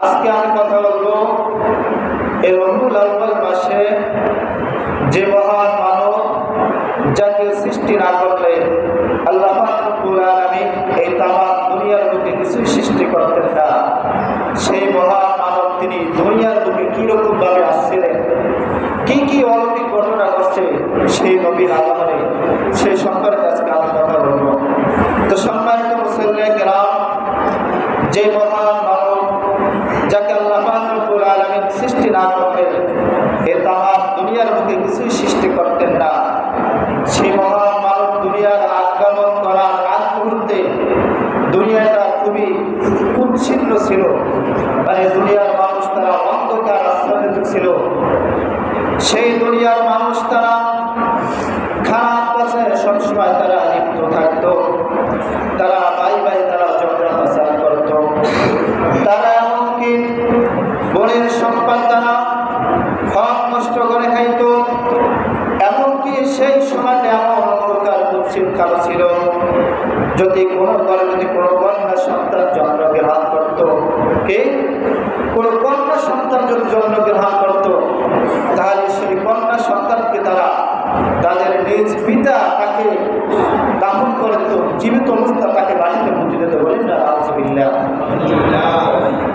আজকে আমি কথা বলব এই রবিউল আউ্বাল মাসে যে মহান মানব যাকে সৃষ্টি না করলে আল্লাহ আলামিন এই তামাম দুনিয়ার বুকে কিছুই সৃষ্টি করতেন না। সেই মহান মানব তিনি দুনিয়ার বুকে কীরকম ভাবে আসছিলেন? কি কি অলৌকিক ঘটনা ঘটছে সেই নবীর আগমনে সেই সম্পর্কে আজকে আমি কথা বলব তো সম্মানিত মুসলিম গ্রাম যে মহান মানব যাকে আল্লাহ রব্বুল আলামিন সৃষ্টি না করলেন এ তামাম দুনিয়ার বুকে কিছুই সৃষ্টি করতেন না সেই মহান মানব দুনিয়ার আগমন করার আগ মুহূর্তে দুনিয়াটা খুবই কুচ্ছিন্ন ছিল মানে দুনিয়ার মানুষ তারা অন্ধকার আশ্রয়িত ছিল সেই দুনিয়ার মানুষ তারা খারাপ পথে সবসময় তারা লিপ্ত থাকত তারা বাই বাই তারা ঝগড়া ফাসাদ করত তারা এমনকি বনের সম্পদ তারা হক নষ্ট করে খাইত এমনকি সেই সময়টা এমন অন্ধকার কুৎসিত কালো ছিল যদি কোনো ঘরে যদি কোনো কন্যা সন্তান জন্মগ্রহণ করত কে কোনো কন্যা সন্তান যদি জন্মগ্রহণ করত তাহলে সেই কন্যা সন্তানকে তারা তাদের নিজ পিতা তাকে দাফন করে দিত জীবিত অবস্থা তাকে বাড়িতে পুঁতে দিতে বলেন না আলহামদুলিল্লাহ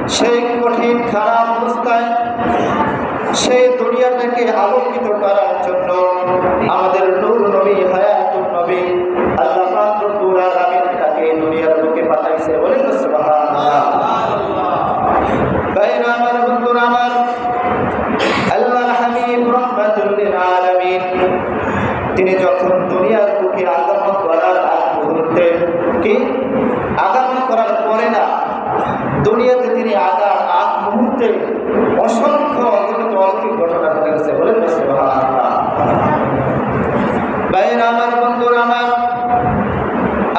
সেই কঠিন, খারাপ অবস্থায় সেই দুনিয়াটাকে আলোকিত করার জন্য আমাদের নূর নবী হায়াতুল নবী আল্লাহ তাকে দুনিয়ার বুকে পাঠাইছে। আমার, বন্ধুরা আমার আল্লাহ তিনি যখন দুনিয়ার বুকে আগমন করার আগ মুহূর্তে কি? আগমন করার পরে না তিনি আগার আগ মুহূর্তে অসংখ্য অগণিত অলৌকিক ঘটনা ঘটে গেছে বলেন না সুবহানাল্লাহ ভাইরা আমার বন্ধুরা আমার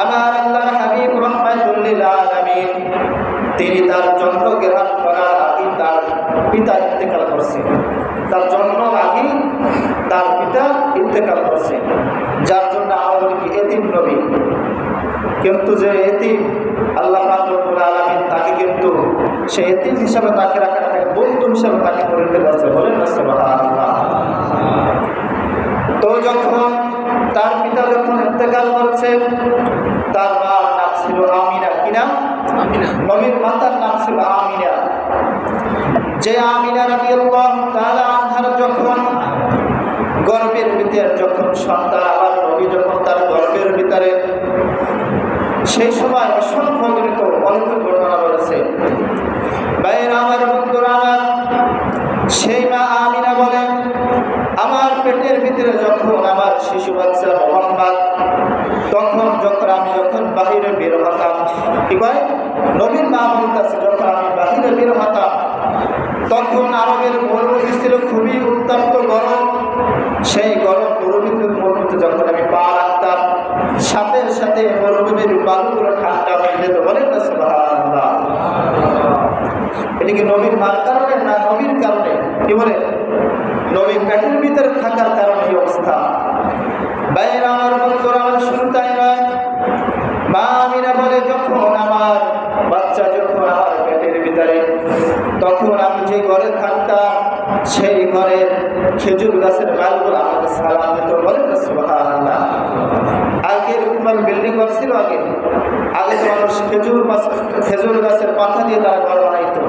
আমার আল্লাহর হাবিব রহমাতুল লিল আলামিন তিনি তার জন্মগ্রহণ করার আগে তার পিতা ইন্তেকাল করছে তার জন্ম আগে তার পিতা ইন্তেকাল করছে যার জন্য আমরা বলি কি এতিম নবী কিন্তু যে এতিম আল্লাহ রব্বুল আলামিন তাকে কিন্তু সে এতিম হিসাবে তাকে রাখার তাকে বন্ধু হিসাবে তাকে পরিণত করছে বলেন না সুবহানাল্লাহ। তো যখন তার পিতা যখন ইন্তেকাল করছে তার মার নাম ছিল আমিনা। কি নাম? আমিনা। নবীর মাতার নাম ছিল আমিনা। যে আমিনা রাদিয়াল্লাহু তাআলা আনহার যখন গর্বের ভিতরে যখন সন্তান আবার নবী যখন তার গর্ভের ভিতরে সেই সময় অসংখ্য গণিত অলৌকিক ঘটনা রয়েছে বাইরে আমার বন্ধুরা, আমার সেই মা আমিনা বলেন, আমার পেটের ভিতরে যখন আমার শিশু বাচ্চা মোহাম্মদ তখন যখন আমি যখন বাহিরে বের হতাম। কি কয়? নবীন মা বলতেছে যখন আমি বাহিরে বের হতাম, তখন আরবের মরুভূমি ছিল খুবই উত্তপ্ত গরম। সেই গরম মরুভূমির মরুভূমিতে যখন আমি পা রাখতাম, সাথে সাথে মরুভূমির বালুগুলো ঠান্ডা হয়ে যেত বলেন না, সুবহানাল্লাহ। এটা কি নবীর মার কারণে না নবীর কারণে? কি বলে? নবীর পেটের ভিতরে থাকার কারণে এই অবস্থা। বাইরে আমার বন্ধুরা, আমার শুরু তাই নয়, মা আমিনা বলে, যখন আমার বাচ্চা যখন আমার পেটের ভিতরে, তখন আমি যে ঘরে থাকতাম, সেই ঘরের খেজুর গাছের ডালগুলো আমাকে সালাম দিত। বলেন সুবহানাল্লাহ। আগে এরকম বিল্ডিং ঘর ছিল আগে। আগে মানুষ খেজুর খেজুর গাছের পাতা দিয়ে তারা ঘর বানাইতো।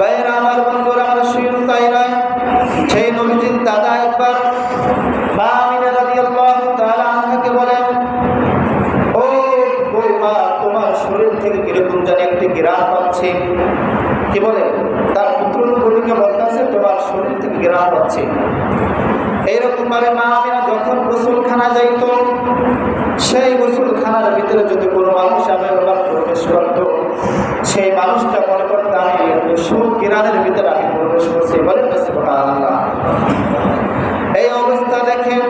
বাইরে আমার বন্ধুরা, আমার শুনুন তাই নয় সেই নবীজির দাদা একবার মা আনহাকে বলেন তোমার শরীর থেকে একটি গ্রাম পাচ্ছে? কি বলে? তার পুত্র নবীকে বলতেছে, তোমার শরীর থেকে গ্রাম পাচ্ছে। এইরকম ভাবে মা আমিনা যখন গোসলখানা যাইত, সেই গোসলখানার ভিতরে যদি কোনো মানুষ আমি আবার প্রবেশ করত, সেই মানুষটা মনে করতে আমি সুকিরানের ভিতরে আমি প্রবেশ করছি সুবহানাল্লাহ। এই অবস্থা দেখেন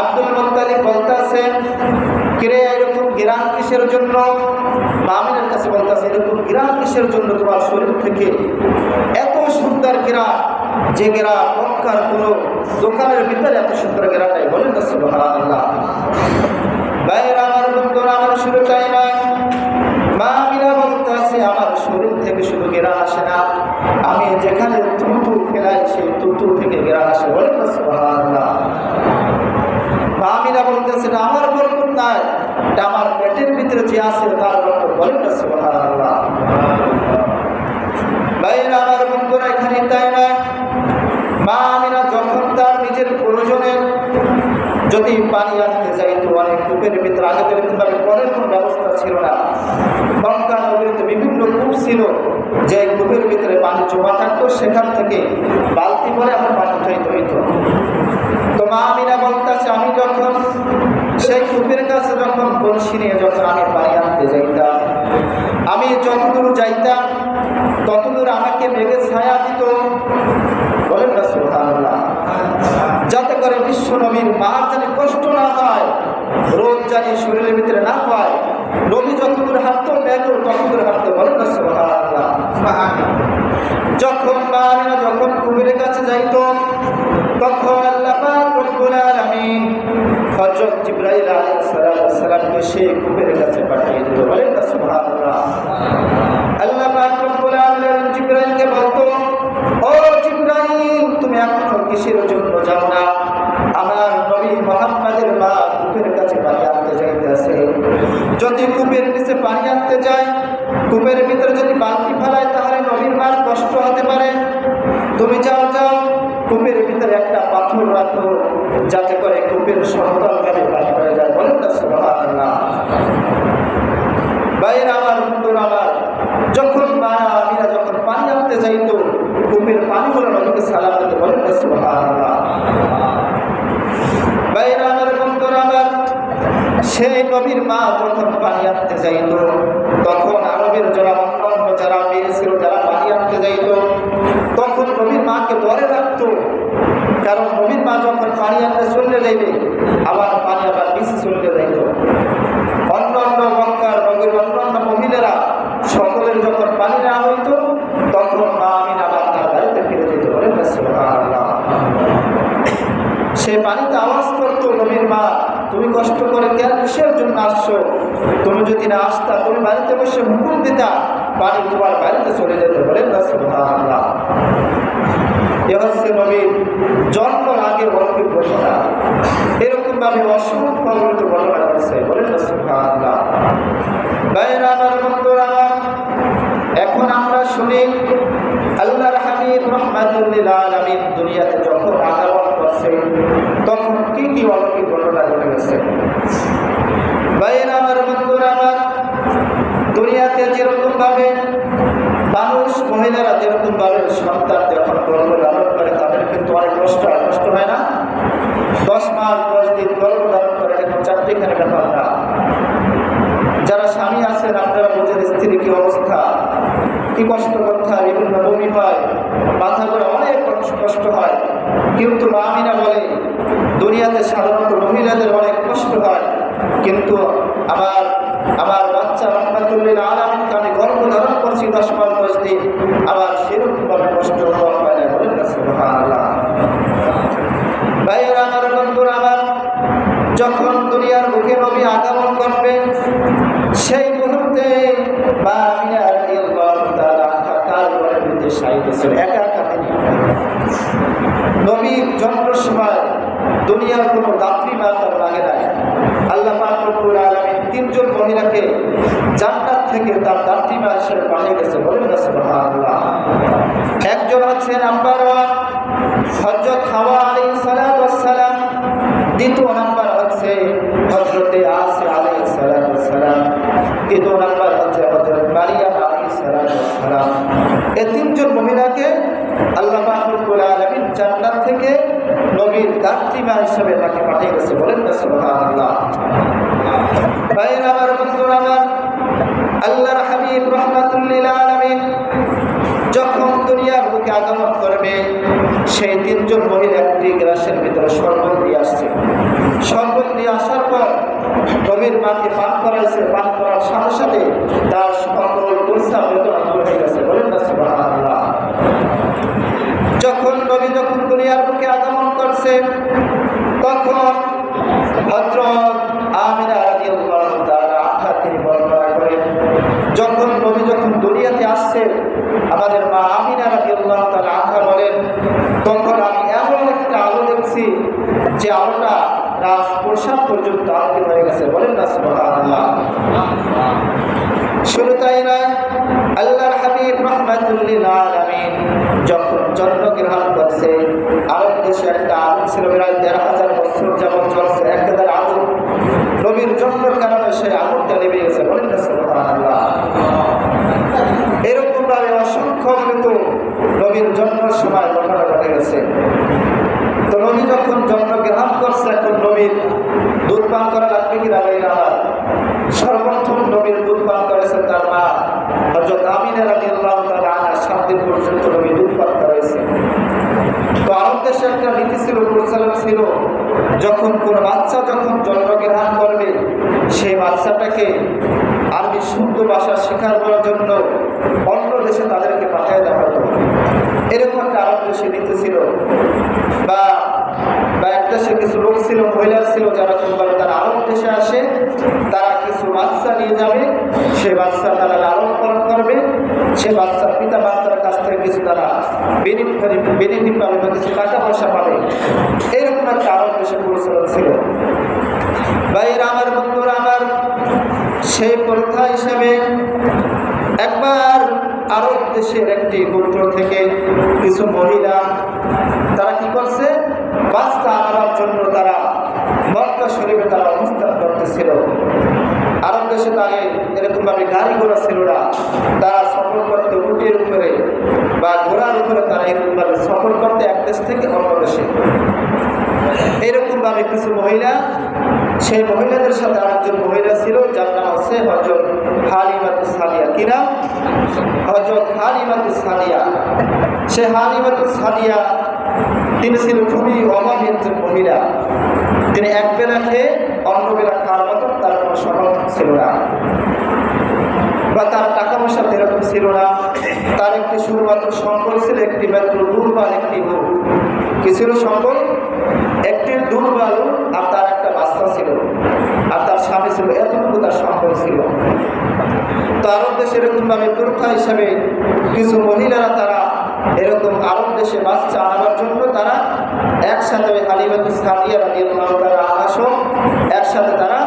আব্দুল মুত্তালিব বলতেছেন কিরে, এরকম গিরান কিসের জন্য? মামিনের কাছে বলতেছে, এরকম গিরান কিসের জন্য তোমার শরীর থেকে এত সুন্দর গিরান, যে গেরা মক্কার কোনো দোকানের ভিতরে এত সুন্দর গেরা নাই বলেন না সুবহানাল্লাহ বাইরে আমার বন্ধুরা আমার শুরু চাই না মা মিনা বলতে আছে আমার শরীর থেকে থেকে শুধু গেরান আসে না আমি যেখানে তুতু ফেলাই সেই তুতু থেকে গেরান আসে বলে না সুবহানাল্লাহ আমিনা বলতেছে না আমার বরকত নাই এটা আমার পেটের ভিতরে যে আছে তার বরকত বলেন না সুবহানাল্লাহ ভাইরা আমার বন্ধুরা এখানে তাই নয় মা আমিনা যখন তার নিজের প্রয়োজনে যদি পানি আনতে যাইতো অনেক কূপের ভিতরে আগে যেরকমভাবে কলের কোনো ব্যবস্থা ছিল না গঙ্গা নগরীতে বিভিন্ন কূপ ছিল যে কূপের ভিতরে পানি জমা থাকতো, সেখান থেকে বালতি করে আমার পানি উঠাইতে হইতো। তো মা আমিনা বলতেছে, আমি যখন সেই কূপের কাছে যখন বলছি নিয়ে যখন আমি পানি আনতে যাইতাম, আমি যতদূর যাইতাম, ততদূর আমাকে মেঘে ছায়া দিত। বলেন না, সুবহানাল্লাহ। যাতে করে বিশ্ব নবীর মার যেন কষ্ট না হয়, রোদ জানি শরীরের ভিতরে না পায় নবী যতদূর হাঁটত মেঘ ততদূর হাঁটতে বলেন না সুবহানাল্লাহ যখন মা যখন কুমিরের কাছে যাইত তখন আল্লাহ পাক রব্বুল আলামিন হযরত জিবরাইল আলাইহিস সালামকে সেই কুমিরের কাছে পাঠিয়ে দিত বলেন না সুবহানাল্লাহ আল্লাহ পাক রব্বুল আলামিন জিবরাইলকে বলতো ও জিবরাইল তুমি এখনও কিসের জন্য যাও না আমার নবী মোহাম্মদের মা কূপের কাছে পানি আনতে যাইতেছে যদি কূপের নিচে পানি আনতে যায় কূপের ভিতরে যদি বালতি ফেলায় তাহলে নবীর মার কষ্ট হতে পারে তুমি যাও যাও কূপের ভিতরে একটা পাথর রাখো যাতে করে কূপের সন্তান গাড়ি পানি হয়ে যায় বলেন না সুবহানাল্লাহ বাইরে আমার বন্ধুর আমার যখন মা আমিরা যখন পানি আনতে যাইতো কূপের পানিগুলো নবীকে সালাম দিতে বলেন না সুবহানাল্লাহ বাইরে আমার বন্ধুর আমার সেই নবীর মা যখন পানি আনতে যাইত তখন আরবের যারা অন্যান্য যারা মেয়ে ছিল যারা পানি আনতে যাইত তখন নবীর মাকে ধরে রাখতো কারণ নবীর মা যখন পানি আনতে চলে যাইবে আবার পানি আবার নিচে চলে যাইত অন্য অন্য মক্কার নগরীর অন্যান্য মহিলারা সকলের যখন পানি নেওয়া হইতো তখন মা আমিন আবার তার বাড়িতে ফিরে যেতে বলেন সুবহানাল্লাহ সে পানিতে আওয়াজ করতো নবীর মা তুমি কষ্ট করে কেন কিসের জন্য আসছো তুমি যদি না আসতা তুমি বাড়িতে বসে হুকুম দিতা পানি তোমার বাড়িতে চলে যেতে বলেন না, সুবহানাল্লাহ। হচ্ছে এরকম করছে বলেন না এখন আমরা শুনি দুনিয়াতে যখন আগমন করছে, তখন কি কি অলৌকিক ঘটনা ঘটে গেছে বাইরে আমার বন্ধুরা আমার দুনিয়াতে যেরকম ভাবে মানুষ মহিলারা যেরকম ভাবে সন্তান যখন গর্ভ ধারণ করে, তাদের কিন্তু অনেক কষ্ট হয়। কষ্ট হয় না? দশ মাস, দশ দিন গর্ভ ধারণ করে, এখন চারটিখানে ব্যাপার না। যারা স্বামী আছেন আপনারা বুঝেন স্ত্রীর কি অবস্থা? কি কষ্ট হয়? বিভিন্ন বমি হয়, মাথা করে অনেক কষ্ট- হয়। কিন্তু মামিনা বলে, দুনিয়াতে সাধারণত মহিলাদের অনেক কষ্ট হয়। কিন্তু আমার আমার বাচ্চা রহমাতুল্লিল আলমিনকে আমি গর্ভ ধারণ করছি দশ মাস দশ দিন আবার সেরকমভাবে কষ্ট অনুভব হয় না বলেন না সুবহানাল্লাহ ভাইয়েরা আমার বন্ধুরা আমার যখন দুনিয়ার বুকে নবী আগমন করবে সেই মুহূর্তে মা আমিনা রাদিয়াল্লাহু তাআলা আনহা তার ঘরের ভিতরে শায়িত ছিল একা একা তিনি নবীর জন্মের সময় দুনিয়ার কোনো দাত্রী মা তার লাগে নাই আল্লাহ পাক রব্বুল আলামিন তিনজন মহিলাকে জান্নাত থেকে তার দাত্রী মা হিসেবে পাঠিয়ে গেছে বলেন না সুবহানাল্লাহ একজন হচ্ছে নাম্বার ওয়ান হজরত হাওয়া আলাইহিস সালাতু ওয়াস সালাম দ্বিতীয় নাম্বার হচ্ছে হজরতে আসে আলাইহিস সালাতু ওয়াস সালাম তৃতীয় নাম্বার হজরত সালাতু ওয়াস সালাম। এই তিনজন মহিলাকে আল্লাহ রব্বুল আলামিন জান্নাত থেকে নবীর দাত্রীমা হিসেবে তাকে পাঠিয়ে গেছে বলেন না ভাইয়ের আমার, বন্ধুরা আমার, আল্লাহর হাবিব রহমাতুল্লিল আলামিন যখন দুনিয়ার বুকে আগমন করবে, সেই তিনজন মহিলা একটি গ্রাসের ভিতরে শরবত দিয়ে আসছে। দিয়ে আসার পর কবির মাকে পান করাইছে পান করার সাথে সাথে তার সকল পরিশ্রম বেদনা দূর হয়ে গেছে বলেন না সুবহানাল্লাহ যখন নবী যখন দুনিয়ার বুকে আগমন করছে তখন হযরত আমিনা রাদিয়াল্লাহু তাআলা আনহা তিনি বর্ণনা করেন যখন নবী যখন দুনিয়াতে আসছে আমাদের মা আমিনা রাজি আল্লাহ তালা আখা বলেন তখন আমি এমন একটা আলো দেখছি যে আলোটা রাজ প্রসাদ পর্যন্ত আলোকিত হয়ে গেছে বলেন না সুবহানাল্লাহ শুধু তাই নয় আল্লাহর হাবিব রহমাতুল্লিল আলামিন যখন জন্মগ্রহণ করছে আরব দেশে একটা আগুন ছিল প্রায় দেড় হাজার বছর যেমন চলছে। একদার আলু নবীর জন্মের কারণে সেই আলুটা নেমে গেছে বলেন এরকম ভাবে অসংখ্য মৃত্যু নবীর জন্মের সময় ঘটনা ঘটে গেছে। তো নবী যখন জন্মগ্রহণ করছে, এখন নবীর দুধ পান লাগবে কি লাগবে না আমার সর্বপ্রথম নবীর দুধ পান করেছে তার মা হজরত আমিনা রাজি আল্লাহ তার আনা সাত দিন পর্যন্ত নবী দুধ পান করাইছে তো আরব দেশে একটা নীতি ছিল প্রচলন ছিল যখন কোন বাচ্চা যখন জন্মগ্রহণ করবে সেই বাচ্চাটাকে আরবি শুদ্ধ ভাষা শেখার করার জন্য অন্য দেশে তাদেরকে পাঠিয়ে দেওয়া হতো। এরকম একটা আরব দেশে নীতি ছিল বা বা একটা সে কিছু লোক ছিল, মহিলা ছিল যারা কোনভাবে তারা আরব দেশে আসে, তারা কিছু বাচ্চা নিয়ে যাবে, সে বাচ্চা তারা লালন পালন করবে, সে বাচ্চার পিতা মাতার কাছ থেকে কিছু তারা বেনিফিট বেনিফিট পাবে বা কিছু টাকা পয়সা পাবে। ছিল। আমার, বন্ধুরা আমার, সেই প্রথা একবার আরব দেশের একটি গোত্র থেকে কিছু মহিলা, তারা কি করছে? বাচ্চা আনার জন্য তারা মক্কা শরীফে তারা অবস্থান করতেছিল। আরব দেশে তো আগে এরকমভাবে গাড়ি ঘোড়া ছিল না। তারা সফর করতে উটের উপরে বা উপরে তারা এরকমভাবে সফর করতে এক দেশ থেকে অন্য দেশে। এরকমভাবে কিছু মহিলা, সেই মহিলাদের সাথে আরেকজন মহিলা ছিল, যার নাম হচ্ছে হজরত হালিমাতু সালিয়া কি নাম? হজরত হালিমাতু সালিয়া সে হাল হালিমাতু সালিয়া তিনি ছিলেন খুবই অভাবী একজন মহিলা। তিনি এক বেলা খেয়ে অন্য বেলা খাওয়ার মতো তার কোনো সমর্থন ছিল না। বা তার টাকা পয়সা এরকম ছিল না। তার একটি শুধুমাত্র সম্বল ছিল একটি মাত্র দুর্বল একটি হুক কি ছিল সম্বল? একটি দুর্বল আর তার একটা বাচ্চা ছিল। আর তার স্বামী ছিল। এতটুকু তার সম্বল ছিল। তো আরব দেশে এরকমভাবে প্রথা হিসাবে কিছু মহিলারা তারা এরকম আরব দেশে বাচ্চা আনাবার জন্য তারা একসাথে সাদিয়া রাদিয়াল্লাহু তাআলা আনাসহ একসাথে তারা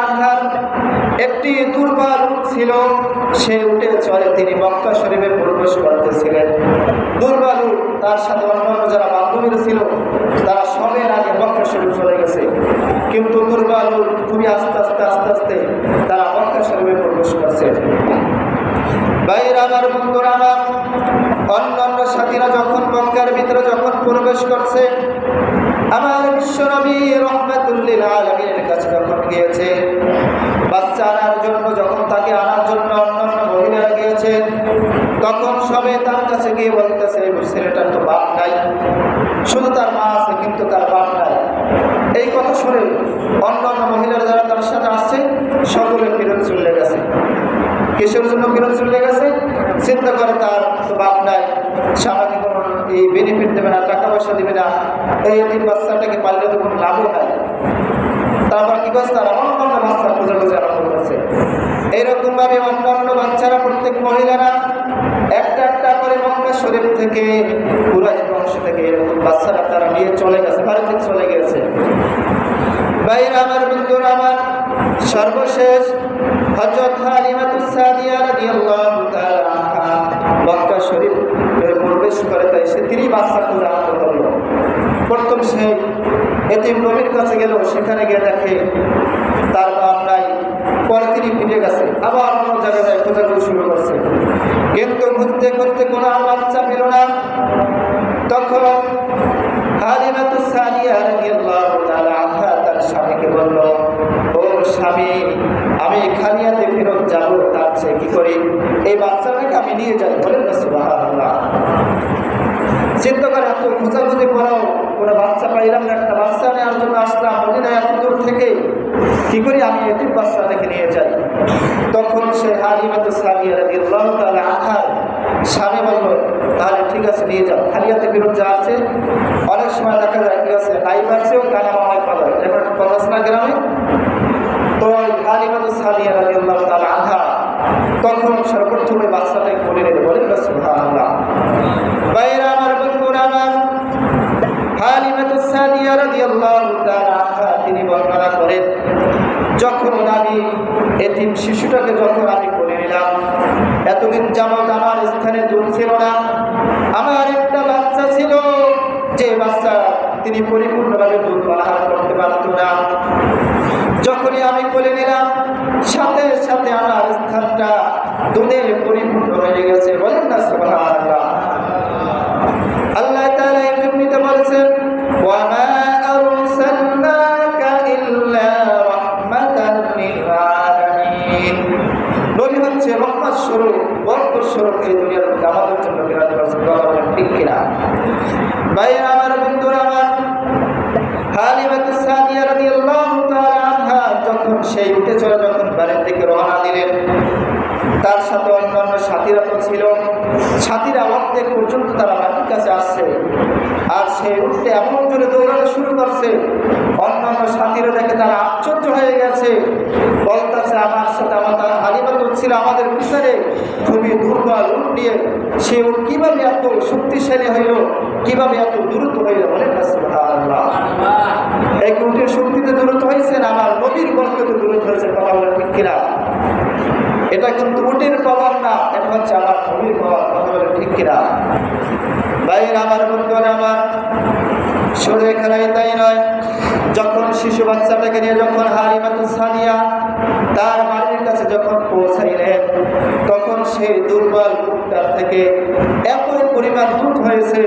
আনহার একটি দুর্বল ছিল, সে উঠে চলে, তিনি মক্কা শরীফে প্রবেশ করতেছিলেন। দুর্বল তার সাথে অন্যান্য যারা বান্ধবীরা ছিল, তারা সবের আগে মক্কা শরীফ চলে গেছে। কিন্তু দুর্বল খুবই আস্তে আস্তে আস্তে আস্তে তারা মক্কা শরীফে প্রবেশ করছে। ভাইয়ের আমার, বন্ধুরা আমার অন্যান্য সাথীরা যখন মক্কার ভিতরে যখন প্রবেশ করছে, আমার বিশ্বনবী রহমাতুল্লিল আলমীর কাছে যখন গিয়েছে বাচ্চা আনার জন্য, যখন তাকে আনার জন্য অন্যান্য মহিলারা গিয়েছে, তখন সবে তার কাছে গিয়ে বলতেছে "এই ছেলেটার তো বাপ নাই, শুধু তার মা আছে, কিন্তু তার বাপ নাই। এই কথা শুনে অন্যান্য মহিলারা যারা তার সাথে আসছে, সকলে ফিরত চলে গেছে। কিসের জন্য ফেরত চলে গেছে? চিন্তা করে তার বাপ নাই স্বামীকে কোনো এই বেনিফিট দেবে না, টাকা পয়সা দেবে না, এই তিন বাচ্চাটাকে পাললে তো কোনো লাভও নাই। তারপর কি করছে তারা? অন্য অন্য বাচ্চা খুঁজে খুঁজে আরম্ভ করছে। এইরকম ভাবে অন্য অন্য বাচ্চারা প্রত্যেক মহিলারা একটা একটা করে মক্কা শরীফ থেকে, কুরাইশ বংশ থেকে এরকম বাচ্চারা তারা নিয়ে চলে গেছে, ভারতে চলে গেছে। বাইরে আমার বন্ধুরা, আমার সর্বশেষ তিনি বাচ্চা আনতে করল প্রথম সে এতিম নবীর কাছে গেল, সেখানে গিয়ে দেখে তার বাপ নাই, পরে তিনি ফিরে গেছে, আবার অন্য জায়গায় খোঁজাখুঁজি শুরু করছে। কিন্তু ঘুরতে খুঁজতে কোনো বাচ্চা পেল না। তখন হালিমাতুস সাদিয়া রাদিয়াল্লাহু তাআলা আনহা তার স্বামীকে বলল, ও স্বামী, আমি খালিয়াতে ফেরত যাব, তার চেয়ে কি করি? এই বাচ্চাটাকে আমি নিয়ে যাই, বলেন না সুবহানাল্লাহ। চিন্তা করে এত খোঁজাখুঁজি করাও কোনো বাচ্চা পাইলাম না, একটা বাচ্চা নেওয়ার জন্য আসলাম। মদিনা এত দূর থেকে। কি করি? আমি এটির বাচ্চাটাকে নিয়ে যাই। তখন সে হালিমাতু সাদিয়া রাদিয়াল্লাহু তাআলা আনহা স্বামী বলল, তাহলে ঠিক আছে, নিয়ে যাও। খালিয়াতে বিরোধ যা আছে, অনেক সময় দেখা যায় ঠিক আছে লাইভ আছে ও কানা মামায় পাওয়া এবার কথা না? গ্রামে তো হালিমা তো সালিয়া রাজি আল্লাহ তার আধা তখন সর্বপ্রথমে বাচ্চাটাকে বলে নিলে, বলে সুবহানাল্লাহ। বাইরে তিনি বর্ণনা করেন, যখন আমি এতিম শিশুটাকে যখন আমি করে নিলাম, এতদিন যাবৎ আমার স্থানে দুধ না, আমার একটা বাচ্চা ছিল, যে বাচ্চা তিনি পরিপূর্ণভাবে দুধ পালন করতে পারত না। যখনই আমি কোলে নিলাম, সাথে সাথে আমার স্থানটা দুধে পরিপূর্ণ হয়ে গেছে, বলেন না সুবহানাল্লাহ। আল্লাহ তাআলা এই জন্যই বলেছেন আমার, বন্ধুরা আমার, হালিমাতু সাদিয়া রাদিয়াল্লাহু তাআলা আনহা যখন সেই উঠে যখন বাড়ির দিকে রওনা দিলেন, তার সাথে অন্যান্য সাথীরা তো ছিল। সাথীরা অর্ধেক পর্যন্ত তারা বাড়ির কাছে আসছে আর সে উঠতে এমন জোরে দৌড়ানো শুরু করছে। অন্যান্য সাথীরা দেখে তারা আশ্চর্য হয়ে গেছে। বলতেছে আমার সাথে আমাদের হালিমা ছিল আমাদের পিছনে। খুবই দুর্বল উঠ নিয়ে সে উঠ কীভাবে এত শক্তিশালী হইল? কীভাবে এত দ্রুত হইল? বলেন এক উটের শক্তিতে দূরত হয়েছে না আমার নবীর বরকতে দূরত হয়েছে কথা বলে ঠিক কিনা? এটা কিন্তু উটের পাওয়ার না এটা হচ্ছে আমার নবীর পাওয়ার কথা বলে ঠিক কিনা? ভাইয়ের আমার, বন্ধুর আমার শুধু এখানে তাই নয়। যখন শিশু বাচ্চাটাকে নিয়ে যখন হারিমাতু সানিয়া তার বাড়ির কাছে যখন পৌঁছাইলেন, তখন সেই দুর্বল বুকটার থেকে এত পরিমাণ দুধ হয়েছে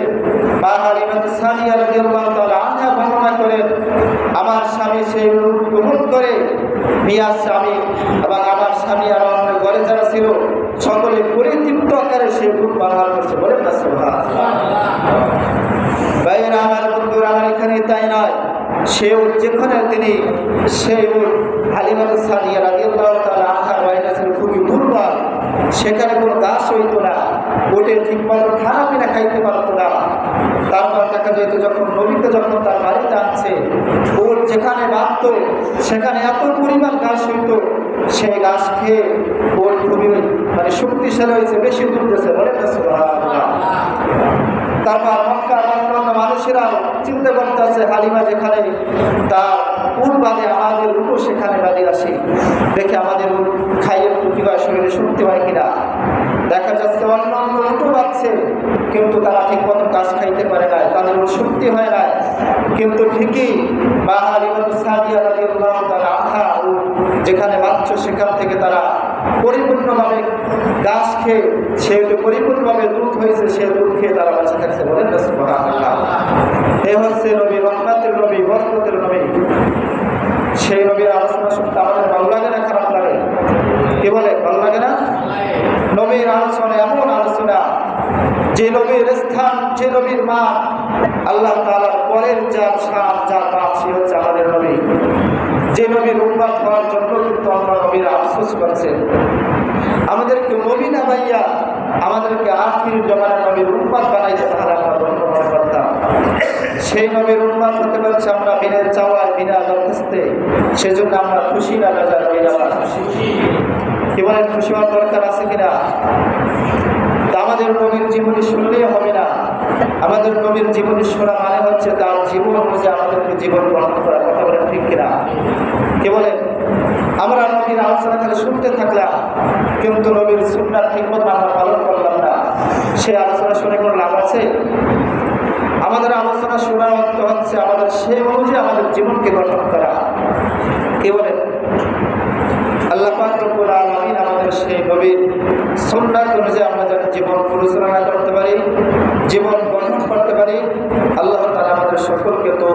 মা হারিমাতু সানিয়া রাদিয়াল্লাহু তাআলা আনহা বর্ণনা করেন, আমার স্বামী সেই দুধ গ্রহণ করে মিয়ার স্বামী এবং আমার স্বামী আর অন্য ঘরে যারা ছিল সকলে পরিতৃপ্ত আকারে সে ব্যবহার করছে না, সুবহানাল্লাহ। আমার বন্ধুরা, আমার এখানে তাই নয়। সেও যেখানে তিনি সেই হালিমাত সাদিয়া রাদিয়াল্লাহু তাআলা আনহার বাড়িটা ছিল খুবই দুর্বল। সেখানে কোনো গাছ হইতো না ওটে ঠিকমতো খানা পিনা খাইতে পারতো না। তারপর দেখা যেত যখন নবীকে যখন তার বাড়িতে আনছে, ওর যেখানে বাঁধত, সেখানে এত পরিমাণ গাছ হইতো, সেই গাছ খেয়ে ওর খুবই মানে শক্তিশালী হয়েছে, বেশি দুধ দিয়েছে বলে না সুবহানাল্লাহ। তারপর মক্কা অন্যান্য মানুষেরাও চিন্তা করতেছে হালিমা যেখানে, তার উট বাদে আমাদের উটও সেখানে বাদে আসে। দেখে আমাদের উট খাইয়ে কিবা শরীরে শক্তি হয় কিনা। দেখা যাচ্ছে অন্য অন্য উটও পাচ্ছে কিন্তু তারা ঠিক মতো কাজ খাইতে পারে না তাদের উট শক্তি হয় না কিন্তু ঠিকই মা হালিমা সাদিয়া তাআলা আনহা উট যেখানে বাচ্চ সেখান থেকে তারা পরিপূর্ণভাবে গাছ খেয়ে সেহেতু পরিপূর্ণভাবে দুধ হয়েছে, সে দুধ খেয়ে তারা বাঁচে থাকছে বলেন এ হচ্ছে নবী, রহমাতের নবী, বরকতের নবী। সেই নবীর আলোচনা শুনতে আমাদের ভালো লাগে না, খারাপ লাগে? কি বলে, ভালো লাগে না? নবীর আলোচনা, এমন আলোচনা, যে নবীর স্থান, যে নবীর মা আল্লাহ তাআলার পরের যার সাপ যার বাপ সে হচ্ছে আমাদের নবী। যে নবীর উন্মাদ হওয়ার জন্য কিন্তু আমরা আফসোস করছেন আমাদেরকে নবী না ভাইয়া আমাদেরকে আখির জমানা নবীর উন্মাদ বানাইতে তাহলে আমরা ধন্য করতাম। সেই নবীর উন্মাদ হতে পারছে আমরা বিনা চাওয়ার বিনা দরখাস্তে। সেজন্য আমরা খুশি না, বেজার হয়ে যাওয়া। কি খুশি হওয়ার দরকার আছে কিনা? আমাদের নবীর জীবনী শুনলেই হবে না। আমাদের নবীর জীবনী শোনা মানে হচ্ছে তার জীবন অনুযায়ী আমাদেরকে জীবন গ্রহণ করা কথা বলেন ঠিক কিনা? কে বলেন? আমরা নবীর আলোচনা থেকে শুনতে থাকলাম, কিন্তু নবীর ঠিক মতো আমরা পালন করলাম না। সে আলোচনা শুনে কোনো লাভ আছে? আমাদের আলোচনা শোনার অর্থ হচ্ছে আমাদের সে অনুযায়ী আমাদের জীবনকে গঠন করা। কে বলেন? আল্লাহ আলমিন আমাদের সেই নবীর সুন্নাত অনুযায়ী আমরা যেন জীবন পরিচালনা করতে পারি, জীবন গঠন করতে পারি, আল্লাহ তারা আমাদের সকলকে তো